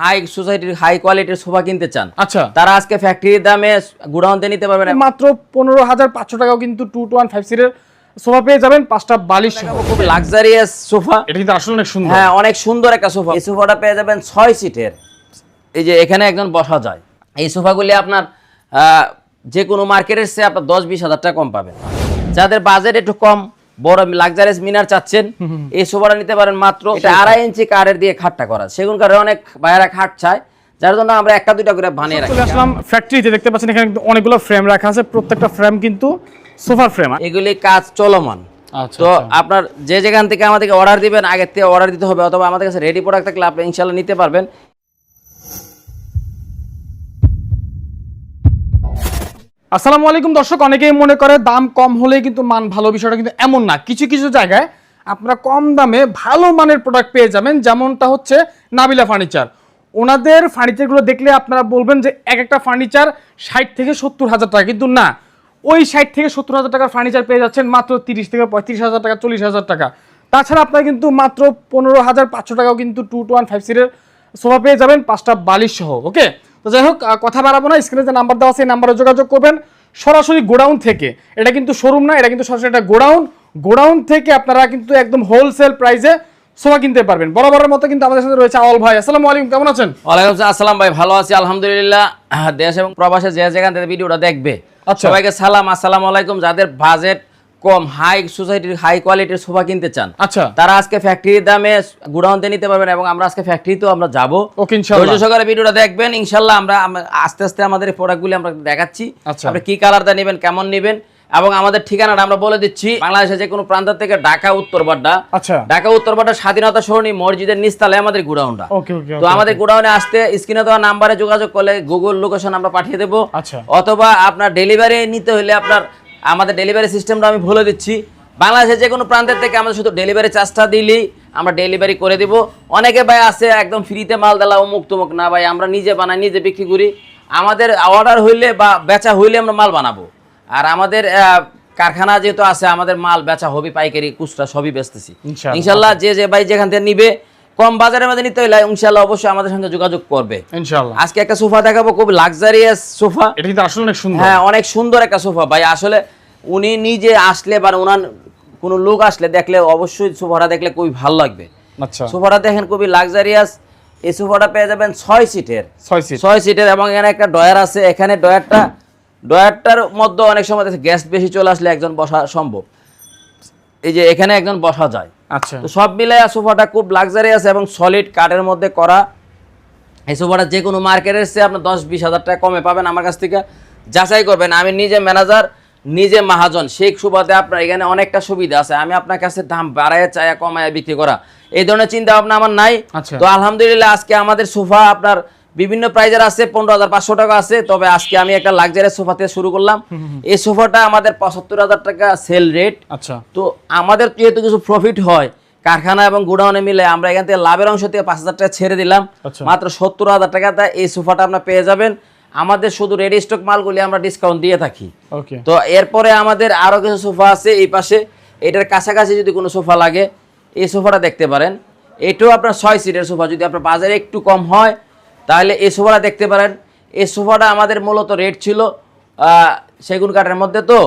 High সোসাইটির high কোয়ালিটির sofa কিনতে চান আচ্ছা। তারা আজকে ফ্যাক্টরির দামে গুড়াউনতে নিতে পারবেন মাত্র পনেরো হাজার পাঁচশো টাকাও কিন্তু টু টু ওয়ান ফাইভ সিটের সোফা পেয়ে যাবেন পাঁচটা বালিশ। খুব লাক্সারিয়াস সোফা। এটা কিন্তু আসলে অনেক সুন্দর। হ্যাঁ অনেক সুন্দর একটা সোফা। এই সোফাটা পেয়ে যাবেন ছয় সিটের এই যে এখানে একজন বসা যায়। এই সোফাগুলি আপনার যে কোনো মার্কেটের চেয়ে আপনার দশ বিশ হাজার টাকা কম পাবেন। যাদের বাজেট একটু কম বড় লাক্সারিয়াস মিনার চাচ্ছেন। এই সোফাটা নিতে পারেন মাত্র এটা আড়াই ইঞ্চি কাঠের দিয়ে খাটটা করা। সেগুন কাঠের অনেক বাইরা খাট চায় যার জন্য আমরা একটা দুইটা করে বানিয়ে রাখি। চলে আসলাম ফ্যাক্টরিতে দেখতে পাচ্ছেন এখানে অনেকগুলো ফ্রেম রাখা আছে প্রত্যেকটা ফ্রেম কিন্তু সোফার ফ্রেম এগুলি কাজ চলমান। আচ্ছা তো আপনার যে যেখান থেকে আমাদেরকে অর্ডার দিবেন আগের থেকে অর্ডার দিতে হবে অথবা আমাদের কাছে রেডি প্রোডাক্ট থাকলে আপনি ইনশাল্লাহ নিতে পারবেন। আসসালামু আলাইকুম দর্শক, অনেকেই মনে করে দাম কম হলেই কিন্তু মান ভালো, বিষয়টা কিন্তু এমন না। কিছু কিছু জায়গায় আপনারা কম দামে ভালো মানের প্রোডাক্ট পেয়ে যাবেন, যেমনটা হচ্ছে নাবিলা ফার্নিচার ওনাদের ফার্নিচারগুলো দেখলে আপনারা বলবেন যে এক একটা ফার্নিচার ষাট থেকে সত্তর হাজার টাকা, কিন্তু না। ওই ষাট থেকে সত্তর হাজার টাকার ফার্নিচার পেয়ে যাচ্ছেন মাত্র তিরিশ থেকে পঁয়ত্রিশ হাজার টাকা, চল্লিশ হাজার টাকা। তাছাড়া আপনারা কিন্তু মাত্র পনেরো হাজার পাঁচশো টাকাও কিন্তু টু টু ওয়ান ফাইভ সিটের সোফা পেয়ে যাবেন, পাঁচটা বালিশ সহ ওকে তো যাই হোক কথা বাড়াবো না স্ক্রিনে যে নাম্বার দেওয়া আছে এই নাম্বারে যোগাযোগ করবেন। সরাসরি গোডাউন থেকে এটা কিন্তু শোরুম না এটা কিন্তু সরাসরি একটা গোডাউন। গোডাউন থেকে আপনারা কিন্তু একদম হোলসেল প্রাইসে সোফা কিনতে পারবেন। বরাবরের মতো কিন্তু আমাদের সাথে রয়েছে আওয়াল ভাই। আসসালামু আলাইকুম কেমন আছেন? ওয়ালাইকুম আসসালাম, আসসালাম ভাই ভালো আছি আলহামদুলিল্লাহ। দেশ এবং প্রবাসে যে যেখান থেকে ভিডিওটা দেখবে আচ্ছা। সবাইকে সালাম আসসালামু আলাইকুম। যাদের বাজেট কম হাই সোসাইটির হাই কোয়ালিটির সোফা কিনতে চান। আচ্ছা। তারা আজকে ফ্যাক্টরির দামে গুডাউনতে নিতে পারবেন এবং আমরা আজকে ফ্যাক্টরিতেও আমরা যাব। ধৈর্য সহকারে ভিডিওটা দেখবেন ইনশাল্লাহ আমরা আস্তে আস্তে আমাদের প্রোডাক্টগুলি আমরা দেখাচ্ছি। আচ্ছা। আপনি কি কালারটা নেবেন কেমন নেবেন এবং আমাদের ঠিকানাটা আমরা বলে দিচ্ছি বাংলাদেশে যে কোনো প্রান্ত থেকে ঢাকা উত্তর বাড্ডা আচ্ছা। ঢাকা উত্তর বাড্ডা স্বাধীনতা সরণি মসজিদের নিচতলায় আমাদের গুডাউনটা তো আমাদের গোডাউনে আসতে স্ক্রিনে দেওয়া নাম্বারে যোগাযোগ করলে গুগল লোকেশন আমরা পাঠিয়ে দেবো। আচ্ছা। অথবা আপনার ডেলিভারি নিতে হলে আপনার আমাদের ডেলিভারি সিস্টেমটা আমি বলে দিচ্ছি। বাংলাদেশের যে কোনো প্রান্তের থেকে আমাদের শুধু ডেলিভারি চার্জটা দিলেই আমরা ডেলিভারি করে দিব। অনেকে ভাই আছে একদম ফ্রিতে মাল দেলা অমুক তুমুক। না ভাই আমরা নিজে বানাই নিজে বিক্রি করি। আমাদের অর্ডার হইলে বা বেচা হইলে আমরা মাল বানাবো। আর আমাদের কারখানা যেহেতু আছে আমাদের মাল বেচা হবে পাইকারি খুচরা সবই বেচতেছি। ইনশাল্লাহ যে যে ভাই যেখান থেকে নিবে কম বাজারের মধ্যে নিতে হলে ইনশাল্লাহ অবশ্যই আমাদের সঙ্গে যোগাযোগ করবে। ইনশাআল্লাহ। আজকে একটা সোফা দেখাবো খুব লাক্সারিয়াস সোফা। এটা কিন্তু আসলে অনেক সুন্দর। হ্যাঁ অনেক সুন্দর একটা সোফা। ভাই আসলে উনি নিজে আসলে বা ওনার কোনো লোক আসলে দেখলে অবশ্যই সোফাটা দেখলে খুবই ভালো লাগবে। আচ্ছা। সোফাটা দেখেন খুবই লাক্সারিয়াস এই সোফাটা পেয়ে যাবেন ছয় সিটের। ছয় সিট। ছয় সিটের এবং এখানে একটা ডয়ার আছে। এখানে ডয়ারটা ডয়ারটার মধ্যে অনেক সময় গ্যাস বেশি চলে আসলে একজন বসা সম্ভব। এই যে এখানে একজন বসা যায়। আচ্ছা। তো সব মিলাইয়া সোফাটা খুব লাক্সারিয়াস এবং সলিড কাঠের মধ্যে করা। এই সোফাটা যে কোনো মার্কেটের চেয়ে আপনার দশ বিশ হাজার টাকা কমে পাবেন আমার কাছ থেকে। যাচাই করবেন আমি নিজে ম্যানেজার নিজে মাহাজন সেই সুবাদে আপনার এখানে অনেকটা সুবিধা আছে। আমি আপনার কাছে দাম বাড়ায় চায়া কমায় বিক্রি করা। এই ধরনের চিন্তা ভাবনা আমার নাই। আচ্ছা। তো আলহামদুলিল্লাহ আজকে আমাদের সোফা আপনার বিভিন্ন প্রাইজের আছে পনেরো হাজার পাঁচশো টাকা আছে তবে আজকে আমি একটা লাক্সারিয়াস সোফা থেকে শুরু করলাম। এই সোফাটা আমাদের পঁচাত্তর হাজার টাকা সেল রেট আচ্ছা। তো আমাদের যেহেতু কিছু প্রফিট হয় কারখানা এবং গোডাউনে মিলে আমরা এখান থেকে লাভের অংশ থেকে পাঁচ হাজার টাকা ছেড়ে দিলাম। আচ্ছা। মাত্র সত্তর হাজার টাকাতে এই সোফাটা আপনার পেয়ে যাবেন। আমাদের শুধু রেডি স্টক মালগুলি আমরা ডিসকাউন্ট দিয়ে থাকি। তো এরপরে আমাদের আরও কিছু সোফা আছে এই পাশে। এটার কাছাকাছি যদি কোনো সোফা লাগে এই সোফাটা দেখতে পারেন। এটাও আপনার ছয় সিটের সোফা যদি আপনার বাজারে একটু কম হয় তাহলে এই সোফাটা দেখতে পারেন। এই সোফাটা আমাদের মূলত রেট ছিল সেগুন কাঠের মধ্যে তো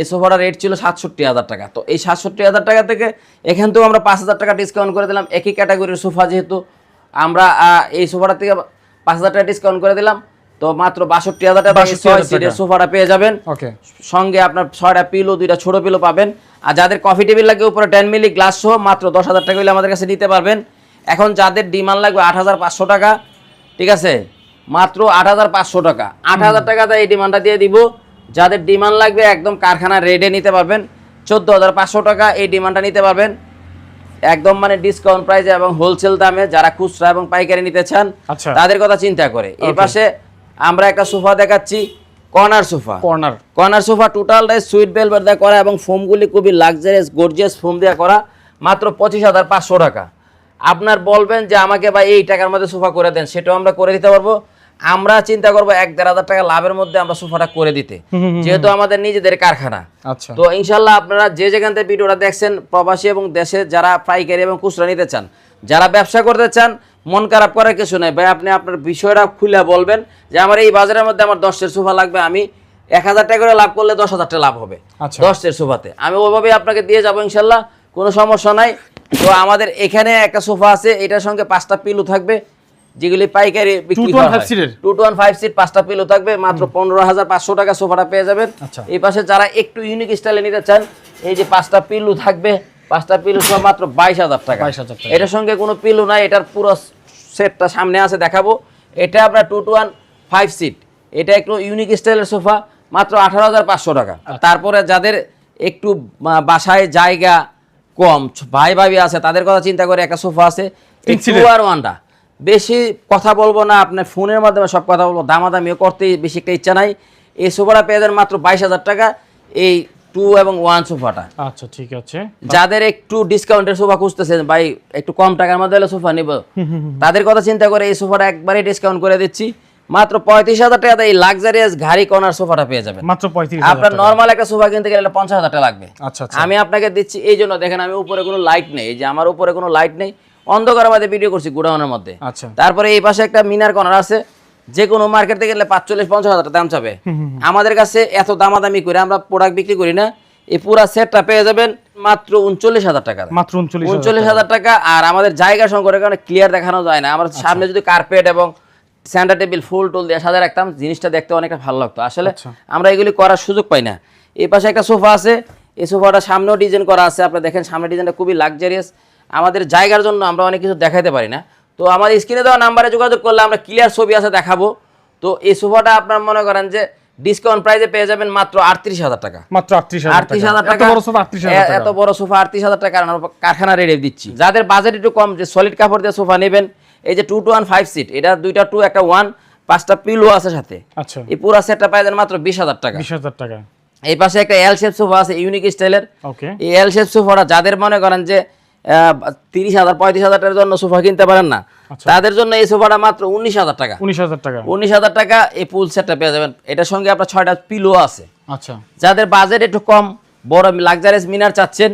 এই সোফাটা রেট ছিল সাতষট্টি হাজার টাকা। তো এই সাতষট্টি হাজার টাকা থেকে এখান থেকেও আমরা পাঁচ হাজার টাকা ডিসকাউন্ট করে দিলাম। একই ক্যাটাগরির সোফা যেহেতু আমরা এই সোফাটা থেকে পাঁচ হাজার টাকা ডিসকাউন্ট করে দিলাম। তো মাত্র বাষট্টি হাজার টাকা ছয় সিটের সোফাটা পেয়ে যাবেন। ওকে সঙ্গে আপনার ছয়টা পিলো দুইটা ছোট পিলো পাবেন। আর যাদের কফি টেবিল লাগে উপরে টেন মিলি গ্লাস সহ মাত্র দশ হাজার টাকা হলে আমাদের কাছে নিতে পারবেন। এখন যাদের ডিমান্ড লাগবে আট হাজার পাঁচশো টাকা ঠিক আছে? মাত্র আট হাজার পাঁচশো টাকা। আট হাজার টাকাতে এই ডিমান্ডটা দিয়ে দিব। যাদের ডিমান্ড লাগবে একদম কারখানা রেডে নিতে পারবেন। চোদ্দ হাজার পাঁচশো টাকা এই ডিমান্ডটা নিতে পারবেন। একদম মানে ডিসকাউন্ট প্রাইসে এবং হোলসেল দামে যারা খুচরা এবং পাইকারি নিতে চান আচ্ছা। তাদের কথা চিন্তা করে। এই পাশে আমরা একটা সোফা দেখাচ্ছি corner sofa. Corner. Corner sofa টোটালটাই সুইট বেলভেট দিয়ে করা এবং ফোমগুলি খুবই লাক্সারিয়াস গর্জিয়াস ফোম দিয়ে করা। মাত্র পঁচিশ হাজার পাঁচশো টাকা। আপনার বলবেন যে আমাকে ভাই এই টাকার মধ্যে সোফা করে দেন সেটাও আমরা করে দিতে পারব। আমরা চিন্তা করব এক দেড় হাজার টাকা লাভের মধ্যে আমরা সোফাটা করে দিতে। যেহেতু আমাদের নিজেদের কারখানা। আচ্ছা। তো ইনশাল্লাহ আপনারা যে যেখান থেকে ভিডিওটা দেখছেন প্রবাসী এবং দেশে যারা পাইকারি এবং খুচরা নিতে চান যারা ব্যবসা করতে চান মন খারাপ করার কিছু নাই। ভাই আপনি আপনার বিষয়টা খুলে বলবেন যে আমার এই বাজারের মধ্যে আমার দশের সোফা লাগবে আমি এক হাজার টাকা করে লাভ করলে দশ হাজার টাকা লাভ হবে আচ্ছা। দশের সোফাতে। আমি ওইভাবে আপনাকে দিয়ে যাব ইনশাল্লাহ কোনো সমস্যা নাই। তো আমাদের এখানে একটা সোফা আছে এটার সঙ্গে পাঁচটা পিলো থাকবে যেগুলি পাইকারি বিক্রি করা two two one five seat পাঁচটা পিলো থাকবে মাত্র পনেরো হাজার পাঁচশো টাকা সোফাটা পেয়ে যাবেন। আচ্ছা। এই পাশে যারা একটু ইউনিক স্টাইলে নিতে চান এই যে পাঁচটা পিলো থাকবে পাঁচটা পিলো সহ মাত্র বাইশ হাজার টাকা। এটার সঙ্গে কোনো পিলো নাই এটার পুরো সেটটা সামনে আছে দেখাবো। এটা আপনার two two one five seat এটা একটু ইউনিক স্টাইলের সোফা মাত্র আঠারো হাজার পাঁচশো টাকা। আচ্ছা। তারপরে যাদের একটু বাসায় জায়গা কম ভাই ভাবি আছে তাদের কথা চিন্তা করে একটা সোফা আছে টু আর ওয়ানটা বেশি কথা বলব না আপনার ফোনের মাধ্যমে সব কথা বলব দামাদামিও করতে বেশি একটা ইচ্ছা নাই। এই সোফাটা পেয়ে যাবেন মাত্র বাইশ হাজার টাকা এই টু এবং ওয়ান সোফাটা। আচ্ছা ঠিক আছে। যাদের একটু ডিসকাউন্টের সোফা খুঁজতেছেন ভাই একটু কম টাকার মধ্যে হলে সোফা নিব। তাদের কথা চিন্তা করে এই সোফাটা একবারে ডিসকাউন্ট করে দিচ্ছি। মাত্র পঁয়ত্রিশ হাজার টাকাতে এই লাক্সারিয়াস ঘাড়ি কর্নার সোফাটা পেয়ে যাবেন। মাত্র পঁয়ত্রিশ আপনার নর্মাল একটা সোফা কিনতে গেলে পঞ্চাশ হাজার টাকা লাগবে। আচ্ছা আচ্ছা। আমি আপনাকে দিচ্ছি এই জন্য দেখেন আমি উপরে কোনো লাইট নেই এই যে আমার উপরে কোনো লাইট নেই। অন্ধকারের মধ্যে ভিডিও করছি গোডাউনের মধ্যে। আচ্ছা। তারপরে এই পাশে একটা মিনার কর্নার আছে যে কোনো মার্কেট থেকে গেলে পাঁচচল্লিশ পঞ্চাশ হাজার টাকা দাম চাবে। আমাদের কাছে এত দামাদামি করে আমরা প্রোডাক্ট বিক্রি করি না এই পুরা সেটটা পেয়ে যাবেন মাত্র উনচল্লিশ হাজার টাকা মাত্র উনচল্লিশ উনচল্লিশ হাজার টাকা আর আমাদের জায়গা সংকটের কারণে ক্লিয়ার দেখানো যায় না। আমার আচ্ছা। সামনে যদি কার্পেট এবং সেন্টার টেবিল ফুল টুল দিয়ে সাজা রাখতাম জিনিসটা দেখতে অনেকটা ভালো লাগতো। আসলে আচ্ছা। আমরা এগুলি করার সুযোগ পাই না। এই পাশে একটা সোফা আছে এই সোফাটা সামনেও ডিজাইন করা আছে আপনারা দেখেন সামনে ডিজাইনটা খুবই লাক্সারিয়াস আমাদের জায়গার জন্য আমরা অনেক কিছু দেখাইতে পারি না। তো আমার স্ক্রিনে দেওয়া নাম্বারে যোগাযোগ করলে আমরা ক্লিয়ার ছবি আছে দেখাবো। তো এই সোফাটা আপনার মনে করেন যে ডিসকাউন্ট প্রাইসে পেয়ে যাবেন মাত্র আটত্রিশ হাজার টাকা। মাত্র আটত্রিশ হাজার আটত্রিশ হাজার টাকা। এত বড় সোফা আটত্রিশ হাজার টাকা কারখানা রেটে দিচ্ছি। যাদের বাজেট একটু কম যে সলিড কাপড় দিয়ে সোফা নেবেন এই যে two two one five seat এটা দুইটা টু একটা ওয়ান পাঁচটা পিলো আছে সাথে। আচ্ছা। এই পুরো সেটটা পাই যান মাত্র বিশ হাজার টাকা। বিশ হাজার টাকা। এই পাশে একটা এল শেপ সোফা আছে ইউনিক স্টাইলের ওকে। এই এল শেপ সোফাটা যাদের মনে করেন যে তিরিশ হাজার পঁয়ত্রিশ হাজার টাকার জন্য সোফা কিনতে পারেন না আচ্ছা। তাদের জন্য এই সোফাটা মাত্র উনিশ হাজার টাকা। উনিশ হাজার টাকা। উনিশ হাজার টাকা এই পুল সেটটা পেয়ে যাবেন। এটার সঙ্গে আপনার ছয়টা পিলো আছে। আচ্ছা। যাদের বাজেট একটু কম বড় লাক্সারিয়াস মিনার চাচ্ছেন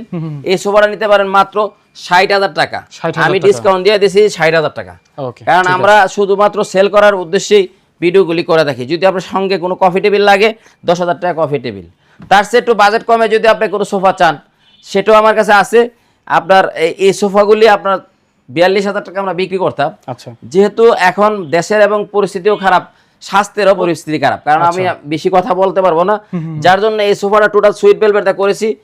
এই সোফাটা নিতে পারেন মাত্র ষাট হাজার টাকা। 60,000 আমি ডিসকাউন্ট দিয়ে দিয়েছি ষাট হাজার টাকা। কারণ আমরা শুধুমাত্র সেল করার উদ্দেশ্যেই ভিডিওগুলি করে থাকি। যদি আপনার সঙ্গে কোনো কফি টেবিল লাগে দশ হাজার টাকা কফি টেবিল তার চেয়ে একটু বাজেট কমে যদি আপনি কোনো সোফা চান সেটাও আমার কাছে আছে। আপনার এই- সোফাগুলি আপনার বিয়াল্লিশ হাজার টাকা আমরা বিক্রি করতাম। আচ্ছা। যেহেতু এখন দেশের এবং পরিস্থিতিও খারাপ স্বাস্থ্যেরও পরিস্থিতি খারাপ। কারণ আমি বেশি কথা বলতে পারব না। যার জন্য এই সোফাটা টোটাল সুইট বেলভেটটা করেছি।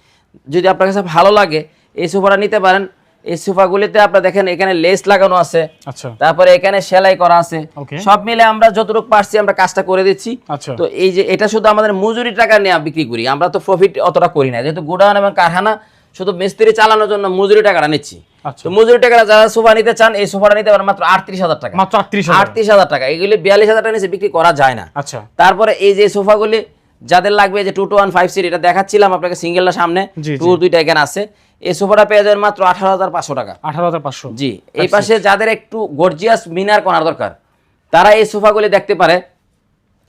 যদি আপনার কাছে ভালো লাগে এই সোফাটা নিতে পারেন। এই সোফাগুলিতে আপনারা দেখেন এখানে লেস লাগানো আছে। আচ্ছা। তারপরে এখানে সেলাই করা আছে। সব মিলে আমরা যতটুকু পারছি আমরা কাজটা করে দিচ্ছি। আচ্ছা। তো এই যে এটা শুধু আমাদের মজুরি টাকা নিয়ে বিক্রি করি। আমরা তো প্রফিট অতটা করি না। যেহেতু গোডাউন এবং কারখানা শুধু মিস্ত্রি চালানোর জন্য মজুরি টাকাটা নিচ্ছি। আচ্ছা। তো মজুরি টাকাটা যারা সোফা নিতে চান এই সোফাটা নিতে পারেন মাত্র আটত্রিশ হাজার টাকা। মাত্র আটত্রিশ হাজার। আটত্রিশ হাজার টাকা। এগুলি বিয়াল্লিশ হাজার টাকা নিচে বিক্রি করা যায় না। আচ্ছা। তারপরে এই যে সোফাগুলি যাদের লাগবে যে two two one five seat এটা দেখাচ্ছিলাম আপনাকে সিঙ্গেলটা সামনে। টু দুইটা এখানে আছে। এই সোফাটা পেয়ে যাবেন মাত্র আঠারো হাজার পাঁচশো টাকা। আঠারো হাজার পাঁচশো। জি এই পাশে যাদের একটু গর্জিয়াস মিনার করার দরকার তারা এই সোফাগুলি দেখতে পারে।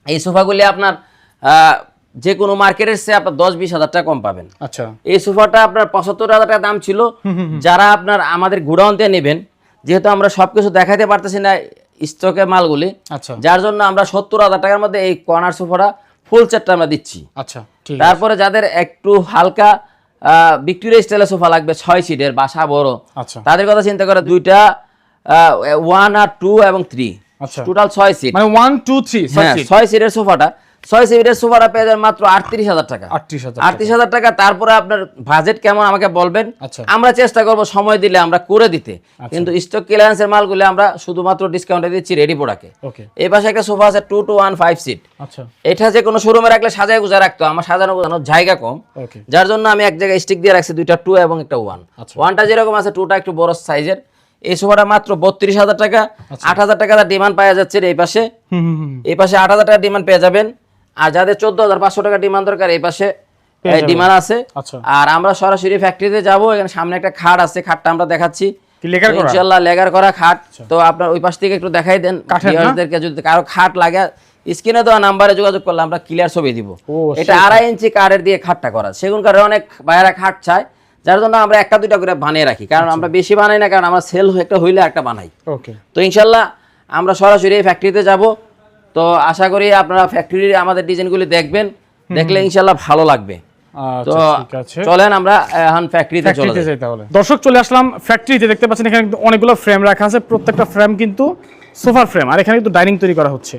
এই সোফাগুলি আপনার যে কোনো মার্কেটের চেয়ে আপনার দশ বিশ হাজার টাকা কম পাবেন। আচ্ছা। এই সোফাটা আপনার পঁচাত্তর হাজার টাকা দাম ছিল। যারা আপনার আমাদের গোডাউন থেকে নেবেন যেহেতু আমরা সবকিছু দেখাতে পারতেছি না স্টকে মালগুলি আচ্ছা। যার জন্য আমরা সত্তর হাজার টাকার মধ্যে এই কর্নার সোফাটা ফুল চারটা আমরা দিচ্ছি। আচ্ছা ঠিক তারপরে যাদের একটু হালকা ভিক্টোরিয়া স্টাইলের সোফা লাগবে ছয় সিটের বাসা বড় আচ্ছা। তাদের কথা চিন্তা করে দুইটা ওয়ান আর টু এবং থ্রি আচ্ছা। টোটাল ছয় সিট মানে ওয়ান টু থ্রি হ্যাঁ ছয় সিটের সোফাটা ছয় সিটের পেয়ে যাবেন মাত্র আটত্রিশ হাজার টাকা। আটত্রিশ হাজার টাকা। তারপরে আপনার বাজেট কেমন আমাকে বলবেন। আচ্ছা। আমরা চেষ্টা করব সময় দিলে আমরা করে দিতে। কিন্তু স্টক ক্লিয়ারেন্সের মালগুলো আমরা শুধুমাত্র ডিসকাউন্টে দিচ্ছি রেডি প্রোডাক্টে ওকে। এই পাশে একটা সোফা আছে two two one five seat আচ্ছা। এটা যে কোনো শোরুমে রাখলে সাজায় গুজা রাখতো আমার সাজানো গোজানোর জায়গা কম। যার জন্য আমি এক জায়গায় স্টিক দিয়ে রাখছি দুইটা টু এবং একটা ওয়ান আচ্ছা। ওয়ানটা যেরকম আছে টুটা একটু বড় সাইজের এই সোফাটা মাত্র বত্রিশ হাজার টাকা। আচ্ছা। আট হাজার টাকা ডিমান্ড পাওয়া যাচ্ছে এই পাশে। এই পাশে আট হাজার টাকা ডিমান্ড পেয়ে যাবেন। আর যাদের চোদ্দ হাজার পাঁচশো টাকা ডিমান্ড দরকার এই পাশে ডিমান্ড আছে। আচ্ছা। আর আমরা সরাসরি ফ্যাক্টরিতে যাব এখানে সামনে একটা খাট আছে খাটটা আমরা দেখাচ্ছি। করা? আচ্ছা। ইনশাল্লাহ লেগার করা খাট। তো আপনার ওই পাশ থেকে একটু দেখাই দেন যদি কারও খাট লাগে স্ক্রিনে দেওয়া নাম্বারে যোগাযোগ করলে আমরা ক্লিয়ার ছবি দিব। এটা আড়াই ইঞ্চি কাঠের দিয়ে খাটটা করা। সেগুন কাঠের অনেক বাইরা খাট চায় যার জন্য আমরা একটা দুইটা করে বানিয়ে রাখি। কারণ আমরা বেশি বানাই না কারণ আমরা সেল একটা হইলে একটা বানাই। তো ইনশাল্লাহ আমরা সরাসরি এই ফ্যাক্টরিতে যাব। তো আশা করি আপনারা ফ্যাক্টরির আমাদের ডিজাইনগুলি দেখবেন। দেখলে ইনশাল্লাহ ভালো লাগবে। তো আচ্ছা ঠিক আছে। চলেন আমরা এখন ফ্যাক্টরিতে চলে যাই। যাই তাহলে। দর্শক চলে আসলাম ফ্যাক্টরিতে দেখতে পাচ্ছেন এখানে অনেকগুলো ফ্রেম রাখা আছে। প্রত্যেকটা ফ্রেম কিন্তু সোফার ফ্রেম আর এখানে কিন্তু ডাইনিং তৈরি করা হচ্ছে।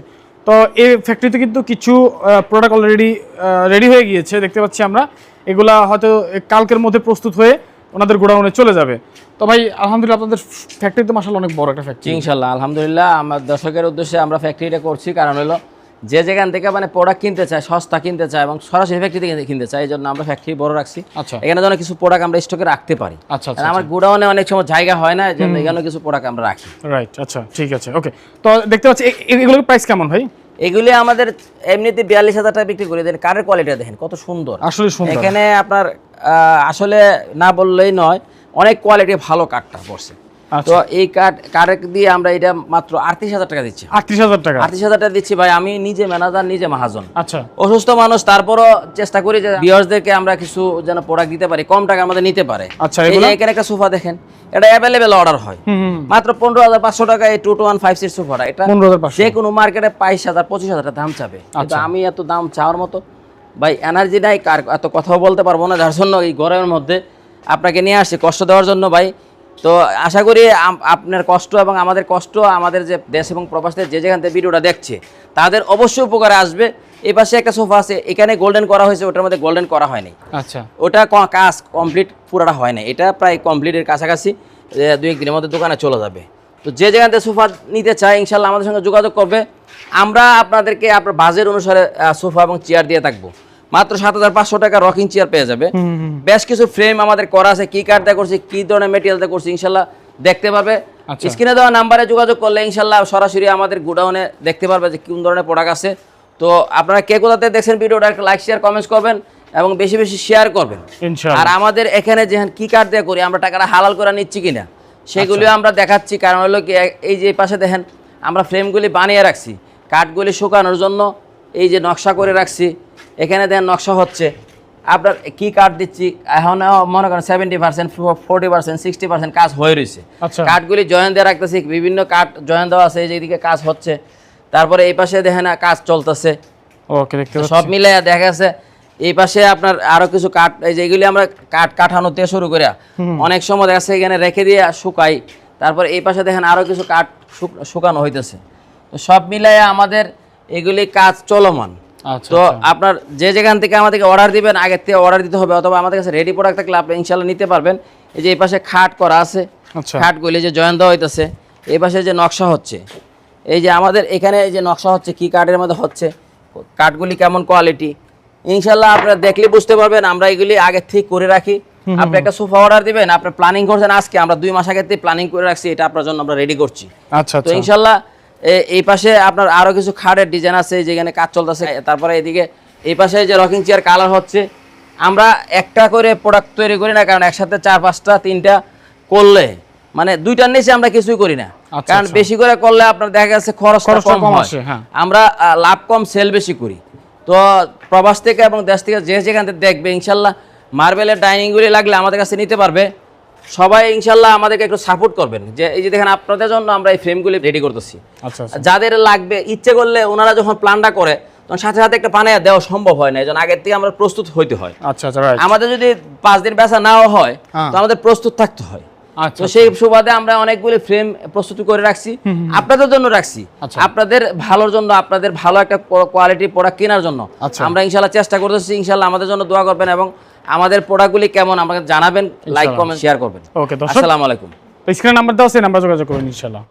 তো এই ফ্যাক্টরিতে কিন্তু কিছু প্রোডাক্ট অলরেডি রেডি হয়ে গিয়েছে। দেখতে পাচ্ছি আমরা। এগুলা হয়তো কালকের মধ্যে প্রস্তুত হয়ে ওনাদের গোডাউনে চলে যাবে। তো ভাই আলহামদুলিল্লাহ আপনাদের ফ্যাক্টরি তো মাসাল অনেক বড় একটা ফ্যাক্টরি ইনশাল্লাহ আলহামদুলিল্লাহ আমার দর্শকের উদ্দেশ্যে আমরা ফ্যাক্টরিটা করছি। কারণ হলো যে যেখান থেকে মানে প্রোডাক্ট কিনতে চায় সস্তা কিনতে চায় এবং সরাসরি ফ্যাক্টরি থেকে কিনতে চায় এই জন্য আমরা ফ্যাক্টরি বড় রাখছি। আচ্ছা। এখানে যেন কিছু প্রোডাক্ট আমরা স্টকে রাখতে পারি। আচ্ছা আমার গোডাউনে অনেক সময় জায়গা হয় না এই জন্য এখানে কিছু প্রোডাক্ট আমরা রাখি। রাইট আচ্ছা ঠিক আছে ওকে তো দেখতে পাচ্ছি এগুলোর প্রাইস কেমন ভাই? এগুলি আমাদের এমনিতে বিয়াল্লিশ হাজার টাকা বিক্রি করে দেন। কারের কোয়ালিটি দেখেন কত সুন্দর। আসলে সুন্দর। এখানে আপনার আসলে না বললেই নয় অনেক কোয়ালিটি ভালো কাঠটা পড়ছে। তো এই কাঠ কাঠের দিয়ে আমরা এটা মাত্র আটত্রিশ হাজার টাকা দিচ্ছি। আটত্রিশ হাজার টাকা। আটত্রিশ হাজার টাকা দিচ্ছি ভাই আমি নিজে ম্যানেজার নিজে মাহাজন। আচ্ছা। অসুস্থ মানুষ তারপরও চেষ্টা করি যে ভিউয়ার্সদেরকে আমরা কিছু যেন প্রোডাক্ট দিতে পারি কম টাকা আমাদের নিতে পারে। আচ্ছা? এখানে একটা সোফা দেখেন এটা অ্যাভেলেবেল অর্ডার হয়। মাত্র পনেরো হাজার পাঁচশো টাকা এই two two one five six সোফাটা এটা যে কোনো মার্কেটে বাইশ হাজার পঁচিশ হাজার টাকা দাম চাবে। কিন্তু আচ্ছা। আমি এত দাম চাওয়ার মতো ভাই এনার্জি নাই কার এত কথাও বলতে পারব না। যার জন্য এই গরমের মধ্যে আপনাকে নিয়ে আসছি কষ্ট দেওয়ার জন্য ভাই তো আশা করি আপনার কষ্ট এবং আমাদের কষ্ট আমাদের যে দেশ এবং প্রবাসীদের যে যেখান থেকে ভিডিওটা দেখছে তাদের অবশ্যই উপকারে আসবে। এই পাশে একটা সোফা আছে এখানে গোল্ডেন করা হয়েছে ওটার মধ্যে গোল্ডেন করা হয়নি। আচ্ছা। ওটা কাজ কমপ্লিট পুরাটা হয় না এটা প্রায় কমপ্লিটের কাছাকাছি এ, দুই এক দিনের মধ্যে দোকানে চলে যাবে। তো যে যেখান থেকে সোফা নিতে চায় ইনশাল্লাহ আমাদের সঙ্গে যোগাযোগ করবে। আমরা আপনাদেরকে আপনার বাজেট অনুসারে সোফা এবং চেয়ার দিয়ে থাকব। মাত্র সাত হাজার পাঁচশো টাকা রকিং চেয়ার পেয়ে যাবে। বেশ কিছু ফ্রেম আমাদের করা আছে কি কার্ড দিয়ে করছি কি ধরনের মেটেরিয়াল দিয়ে করছি ইনশাল্লাহ দেখতে পাবে। আচ্ছা। স্ক্রিনে দেওয়া নাম্বারে যোগাযোগ করলে ইনশাল্লাহ সরাসরি আমাদের গোডাউনে দেখতে পারবে যে কোন ধরনের প্রোডাক্ট আছে। তো আপনারা কে কোথাতে দেখছেন ভিডিওটা একটা লাইক শেয়ার কমেন্টস করবেন এবং বেশি বেশি শেয়ার করবেন। আর আমাদের এখানে যেখানে কি কাঠ দিয়ে করি আমরা টাকাটা হালাল করে নিচ্ছি কিনা সেগুলিও আমরা দেখাচ্ছি। কারণ হলো কি এই যে পাশে দেখেন আমরা ফ্রেমগুলি বানিয়ে রাখছি কাঠগুলি শুকানোর জন্য এই যে নকশা করে রাখছি। এখানে দেখেন নকশা হচ্ছে। আপনার কি কাঠ দিচ্ছি এখন মনে করেন seventy percent forty percent sixty percent কাজ হয়ে রয়েছে। আচ্ছা। কাঠগুলি জয়েন দিয়ে রাখতেছি বিভিন্ন কাঠ জয়েন দেওয়া আছে এই যে কাজ হচ্ছে। তারপরে এই পাশে দেখেন না কাজ চলতেছে। ওকে দেখতে সব মিলে দেখা যাচ্ছে এই পাশে আপনার আরও কিছু কাঠ এই যে এগুলি আমরা কাঠ কাঠানো দিয়ে শুরু করে। অনেক সময় দেখা যাচ্ছে এখানে রেখে দিয়ে শুকাই। তারপর এই পাশে দেখেন আরও কিছু কাঠ শুকানো হইতেছে। তো সব মিলাই আমাদের এগুলি কাজ চলমান। আচ্ছা তো আপনার যে যেখান থেকে আমাদেরকে অর্ডার দিবেন আগের থেকে অর্ডার দিতে হবে অথবা আমাদের কাছে রেডি প্রোডাক্ট থাকলে আপনি ইনশাল্লাহ নিতে পারবেন। এই যে এই পাশে খাট করা আছে আচ্ছা। খাটগুলি যে জয়েন দেওয়া হইতেছে এই পাশে যে নকশা হচ্ছে। এই যে আমাদের এখানে এই যে নকশা হচ্ছে কি কাঠের মধ্যে হচ্ছে কাঠগুলি কেমন কোয়ালিটি ইনশাল্লাহ আপনারা দেখলে বুঝতে পারবেন আমরা এগুলি আগে থেকে করে রাখি। আপনি একটা সোফা অর্ডার দিবেন আপনি প্ল্যানিং করছেন আজকে আমরা দুই মাস আগে থেকে প্ল্যানিং করে রাখছি এটা আপনার জন্য আমরা রেডি করছি। আচ্ছা তো আচ্ছা। ইনশাল্লাহ এই পাশে আপনার আরও কিছু খাটের ডিজাইন আছে যেখানে কাজ চলতেছে। তারপরে এদিকে এই পাশে যে রকিং চেয়ার কালার হচ্ছে আমরা একটা করে প্রোডাক্ট তৈরি করি না কারণ একসাথে চার পাঁচটা তিনটা করলে মানে দুইটার নিচে আমরা কিছুই করি না। আচ্ছা, কারণ আচ্ছা। বেশি করে করলে আপনার দেখা যাচ্ছে খরচ কম হয়। হ্যাঁ। আমরা লাভ কম সেল বেশি করি। তো প্রবাস থেকে এবং দেশ থেকে যে যেখান থেকে দেখবে ইনশাল্লাহ মার্বেলের ডাইনিংগুলি লাগলে আমাদের কাছে নিতে পারবে। সবাই ইনশাল্লাহ আমাদেরকে একটু সাপোর্ট করবেন। যে এই যে দেখেন আপনাদের জন্য আমরা এই ফ্রেমগুলি রেডি করতেছি। আচ্ছা আচ্ছা। যাদের লাগবে ইচ্ছে করলে ওনারা যখন প্ল্যানটা করে তখন সাথে সাথে একটা বানিয়ে দেওয়া সম্ভব হয় না এই জন্য আগের থেকে আমরা প্রস্তুত হইতে হয়। আচ্ছা আচ্ছা আমাদের যদি পাঁচ দিন বেচা নাও হয় হ্যাঁ। তো আমাদের প্রস্তুত থাকতে হয়। তো সেই সুবাদে আমরা অনেকগুলি ফ্রেম প্রস্তুত করে রাখছি। আপনাদের জন্য রাখছি। আপনাদের ভালোর জন্য আপনাদের ভালো একটা কোয়ালিটির প্রোডাক্ট কেনার জন্য। আমরা ইনশাল্লাহ চেষ্টা করতেছি ইনশাল্লাহ আমাদের জন্য দোয়া করবেন এবং আমাদের প্রোডাক্টগুলি কেমন আমাকে জানাবেন লাইক কমেন্ট শেয়ার করবেন। ওকে আসসালামু আলাইকুম। স্ক্রিন নাম্বার দাও সেই নাম্বার যোগাযোগ করুন ইনশাআল্লাহ